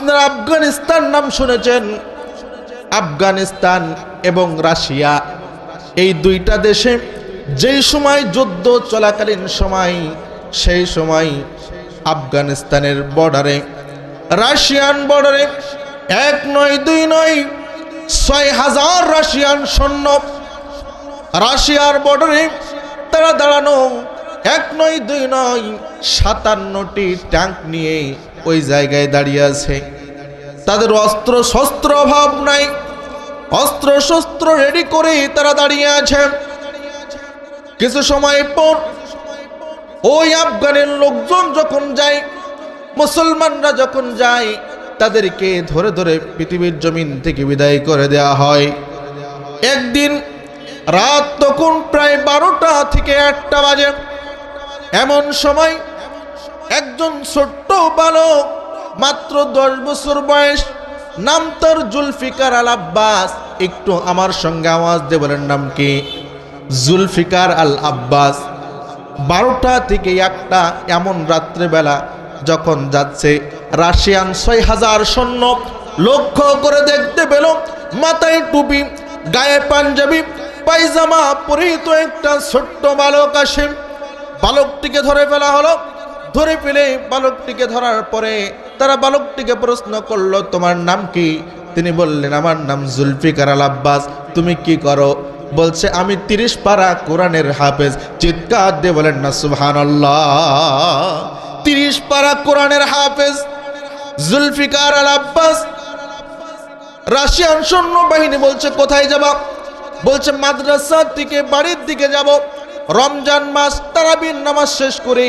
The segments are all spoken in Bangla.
আপনারা আফগানিস্তান নাম শুনেছেন। আফগানিস্তান এবং রাশিয়া, এই দুইটা দেশে যেই সময় যুদ্ধ চলাকালীন সময়, সেই সময় আফগানিস্তানের বর্ডারে, রাশিয়ান বর্ডারে এক নয়, দুই নয়, ছয় হাজার রাশিয়ান সৈন্য রাশিয়ার বর্ডারে তারা দাঁড়ানো। এক নয়, দুই নয়, সাতান্নটি ট্যাঙ্ক নিয়ে ওই জায়গায় দাঁড়িয়ে আছে। তাদের অস্ত্র শস্ত্র অভাব নাই। অস্ত্র শস্ত্র রেডি করে তারা দাঁড়িয়ে আছে। কিছু সময় পর ওই আফগানের লোকজন যখন যায়, মুসলমানরা যখন যায়, তাদেরকে ধরে ধরে পৃথিবীর জমিন থেকে বিদায় করে দেওয়া হয়। একদিন রাত তখন প্রায় বারোটা থেকে একটা বাজে। এমন সময় একজন ছোট্ট বালক, মাত্র দশ বছর বয়স, নাম তার জুলফিকার আল আব্বাস। একটু আমার সঙ্গে আওয়াজ দিয়ে বলেন, নাম কি? জুলফিকার আল আব্বাস। বারোটা থেকে একটা এমন রাত্রেবেলা যখন যাচ্ছে, রাশিয়ান ছয় হাজার সৈন্য লক্ষ্য করে দেখতে পেল, মাথায় টুপি, গায়ে পাঞ্জাবি, পায়জামা পরিহিত একটা ছোট্ট বালক আসে। বালকটিকে ধরে ফেলা হলো ধরে ফেলে বালকটিকে ধরার পরে তারা বালকটিকে প্রশ্ন করল, তোমার নাম কি? তিনি বললেন, আমার নাম জুলফিকার আল আব্বাস। তুমি কি করো? বলছে, আমি তিরিশ পারা কোরআনের হাফেজ। চিৎকার দিয়ে বলেন, না সুবহান তিরিশ পারা কোরআনের হাফেজ, জুলফিকার আল আব্বাস। রাশিয়ান সৈন্য বাহিনী বলছে, কোথায় যাবা? বলছে মাদ্রাসার দিকে বাড়ির দিকে যাব। রমজান মাস, তারাবির নামাজ শেষ করে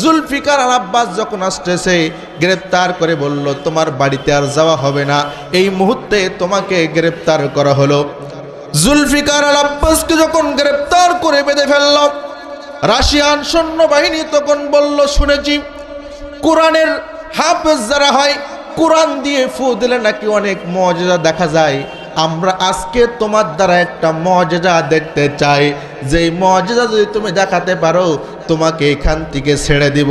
জুলফিকার আল আব্বাস যখন আসতেছে, গ্রেপ্তার করে বলল, তোমার বাড়িতে আর যাওয়া হবে না। এই মুহূর্তে তোমাকে গ্রেপ্তার করা হলো। জুলফিকার আল আব্বাসকে যখন গ্রেপ্তার করে বেঁধে ফেলল, রাশিয়ান সৈন্যবাহিনী তখন বলল, শুনেছি, কোরআনের হাফেজ যারা হয়, কোরআন দিয়ে ফু দিলে নাকি অনেক মজা দেখা যায়। আমরা আজকে তোমার দ্বারা একটা মজা দেখতে চাই। যে মজা যদি তুমি দেখাতে পারো, তোমাকে এখান থেকে ছেড়ে দিব।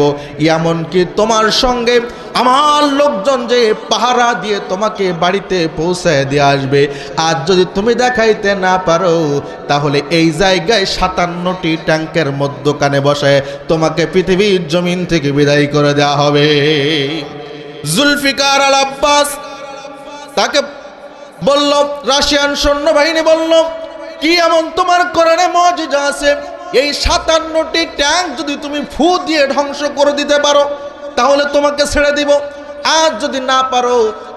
এমনকি তোমার সঙ্গে আমার লোকজন যে পাহারা দিয়ে তোমাকে বাড়িতে পৌঁছায় দিয়ে আসবে। আর যদি তুমি দেখাইতে না পারো, তাহলে এই জায়গায় সাতান্নটি ট্যাঙ্কের মধ্যখানে বসে তোমাকে পৃথিবীর জমিন থেকে বিদায় করে দেওয়া হবে। জুলফিকার আল আব্বাস তাকে বলল, রাশিয়ান সৈন্যবাহিনী বলল, কি এমন তোমার কোরআনে মজা আছে? এই সাতান্নটি ট্যাঙ্ক যদি তুমি ফু দিয়ে ধ্বংস করে দিতে পারো, তাহলে তোমাকে ছেড়ে দিব। আর যদি না পারো,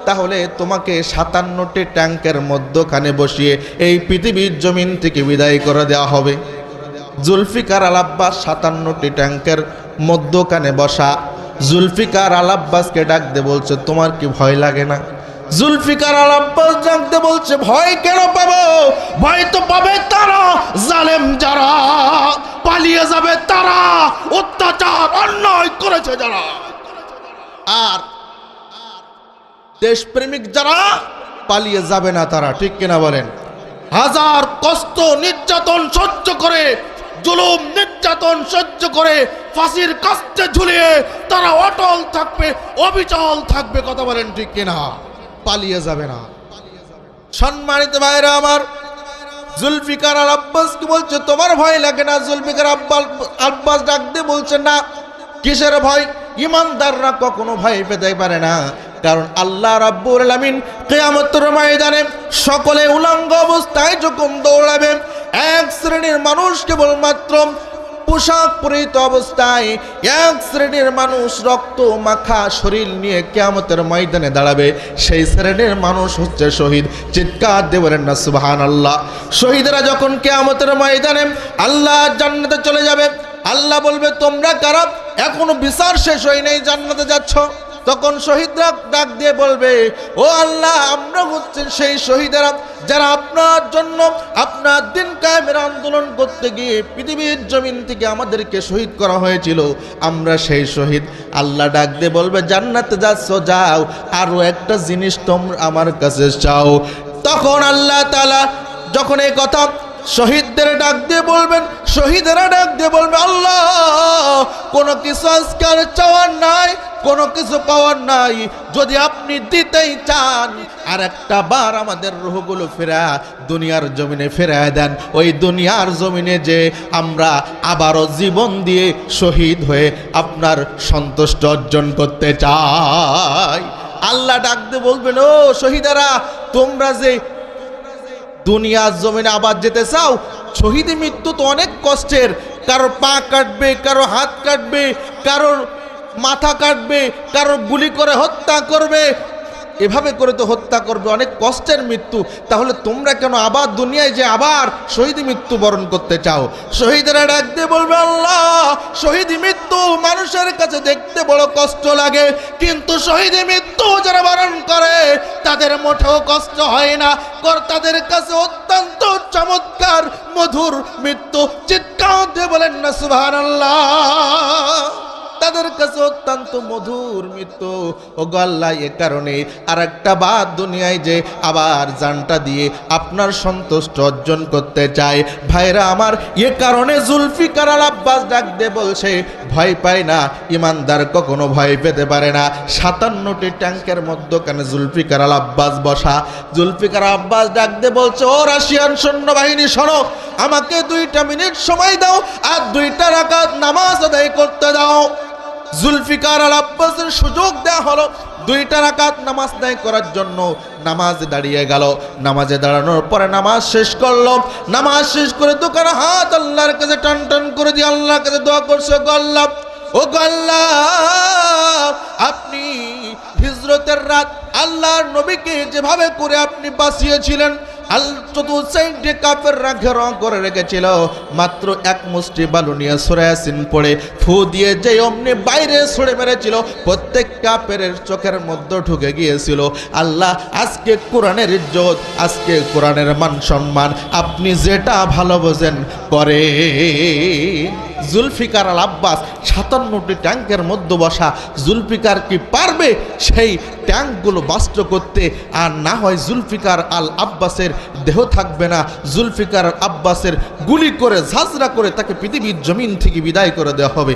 তাহলে তোমাকে সাতান্নটি ট্যাঙ্কের মধ্যখানে বসিয়ে এই পৃথিবীর জমিন থেকে বিদায় করে দেওয়া হবে। জুলফিকার আল আব্বাস সাতান্নটি ট্যাঙ্কের মধ্যখানে বসা, জুলফিকার আল আব্বাসকে ডাকতে বলছে, তোমার কি ভয় লাগে না? জুলফিকার আল আব্বাস ডাকতে বলছে, ভয় কেন পাবো? ভয় তো পাবে তারা, জালেম যারা, পালিয়ে যাবে তারা, অত্যাচার, অন্যায় করেছে যারা। আর দেশপ্রেমিক যারা, পালিয়ে যাবে না তারা, ঠিক কিনা বলেন? হাজার কষ্ট নির্যাতন সহ্য করে, জুলুম নির্যাতন সহ্য করে, ফাঁসির কাস্তে ঝুলিয়ে তারা অটল থাকবে, অবিচল থাকবে, কথা বলেন ঠিক কিনা? পালিয়ে যাবে না। সম্মানিত ভাইরা আমার, জুলফিকার আর আব্বাস কি বলছে? তোমার ভয় লাগে না? জুলফিকার আব্বাস আব্বাস ডাকতে বলছে, না, কিসের ভয়? ইমানদাররা কখনো ভয় পেতে পারে না। কারণ আল্লাহ রাব্বুল আলামিন কিয়ামতের ময়দানে সকলে উলঙ্গ অবস্থায় যখন দৌড়াবে, এক শ্রেণির মানুষ কেবলমাত্র পোশাক পরিহিত অবস্থায় এক শ্রেণির মানুষ রক্ত, মাখা, শরীর নিয়ে কেয়ামতের ময়দানে দাঁড়াবে। সেই শ্রেণির মানুষ হচ্ছে শহীদ। চিৎকার দিয়ে বলেন না সুবাহান আল্লাহ শহীদরা যখন কেয়ামতের ময়দানে আল্লাহ জান্নাতে চলে যাবে, আল্লাহ বলবে, তোমরা কারা? এখনও বিচার শেষ হয় নাই জান্নাতে যাচ্ছ। তখন শহীদরা ডাক দিয়ে বলবে, ও আল্লাহ, আমরা হচ্ছেন সেই শহীদেরা যারা আপনার জন্য আপনার দিন কায়েমের আন্দোলন করতে গিয়ে পৃথিবীর জমিন থেকে আমাদেরকে শহীদ করা হয়েছিল, আমরা সেই শহীদ। আল্লাহ ডাক দিয়ে বলবে, জান্নাতে যাচ্ছ, যাও আরও একটা জিনিস তোমরা আমার কাছে চাও। তখন আল্লাহ তালা যখন এই কথা শহীদদের ডাক দিয়ে বলবেন শহীদেরা ডাক দিয়ে বলবে, আল্লাহ, কোনো কিছু আজকাল চাওয়ার নাই, কোনো কিছু পাওয়ার নাই। যদি আপনি দিতেই চান আর একটা বার আমাদের রুহগুলো ফেরা, দুনিয়ার জমিনে ফেরায় দেন। ওই দুনিয়ার জমিনে যে আমরা আবারও জীবন দিয়ে শহীদ হয়ে আপনার সন্তুষ্ট অর্জন করতে চাই। আল্লাহ ডাকতে বলবেন, ও শহীদারা, তোমরা যে দুনিয়ার জমিনে আবার যেতে চাও শহীদ মৃত্যু তো অনেক কষ্টের। কারও পা কাটবে, কারও হাত কাটবে কারোর মাথা কাটবে, কারও গুলি করে হত্যা করবে। এভাবে করে তো হত্যা করবে, অনেক কষ্টের মৃত্যু। তাহলে তোমরা কেন আবার দুনিয়ায় যে আবার শহীদ মৃত্যু বরণ করতে চাও? শহীদেরা ডাকতে বলবে, আল্লাহ, শহীদ মৃত্যু মানুষের কাছে দেখতে বড় কষ্ট লাগে, কিন্তু শহীদ মৃত্যু যারা বরণ করে, তাদের মোটেও কষ্ট হয় না। কর্তাদের কাছে অত্যন্ত চমৎকার, মধুর মৃত্যু চিৎকার দিয়ে বলেন না সুভান তাদের কাছে অত্যন্ত মধুর মৃত্যু। ও গল্লা এ কারণে আর একটা বাদ দুনিয়ায় যে আবার জানটা দিয়ে আপনার সন্তুষ্ট অর্জন করতে চায়। ভাইরা আমার, এ কারণে জুলফিকার আল আব্বাস ডাক দিয়ে বলছে, ভয় পায় না, ইমানদার কখনো ভয় পেতে পারে না। সাতান্নটি ট্যাঙ্কের মধ্যখানে জুলফিকার আল আব্বাস বসা। জুলফিকার আব্বাস ডাক দিয়ে বলছে, ও রাশিয়ান সৈন্যবাহিনী, শোনো, আমাকে দুইটা মিনিট সময় দাও আর দুইটা রাকাত নামাজ আদায় করতে দাও। জুলফিকার আল আব্বাসের সুযোগ দেওয়া হলো। দুইটা রাকাত নামাজ দায় করার জন্য নামাজ দাঁড়িয়ে গেল। নামাজে দাঁড়ানোর পরে নামাজ শেষ করল। নামাজ শেষ করে দোকানে হাত আল্লাহর কাছে টান টান করে দিয়ে আল্লাহর কাছে দোয়া করছে গল্লাপ ও গল্লা আপনি হিজরতের রাত আল্লাহর নবীকে যেভাবে করে আপনি বাঁচিয়েছিলেন আল করে রেখেছিল। মাত্র এক মুষ্টি দিয়ে অমনি বাইরে মেরেছিল, প্রত্যেক চোখের মধ্যে ঢুকে গিয়েছিল। আল্লাহ, আজকে কোরআনের ইজ্জত, আজকে কোরআনের মান সম্মান, আপনি যেটা ভালো বোঝেন, করে। জুলফিকার আল আব্বাস সাতান্নটি ট্যাঙ্কের মধ্যে বসা জুলফিকার কি পারবে? সেই ট্যাঙ্কগুলো বাস্ত করতে, আর না হয় জুলফিকার আল আব্বাসের দেহ থাকবে না। জুলফিকার আব্বাসের গুলি করে, ঝাঁঝরা করে তাকে পৃথিবীর জমিন থেকে বিদায় করে দেওয়া হবে।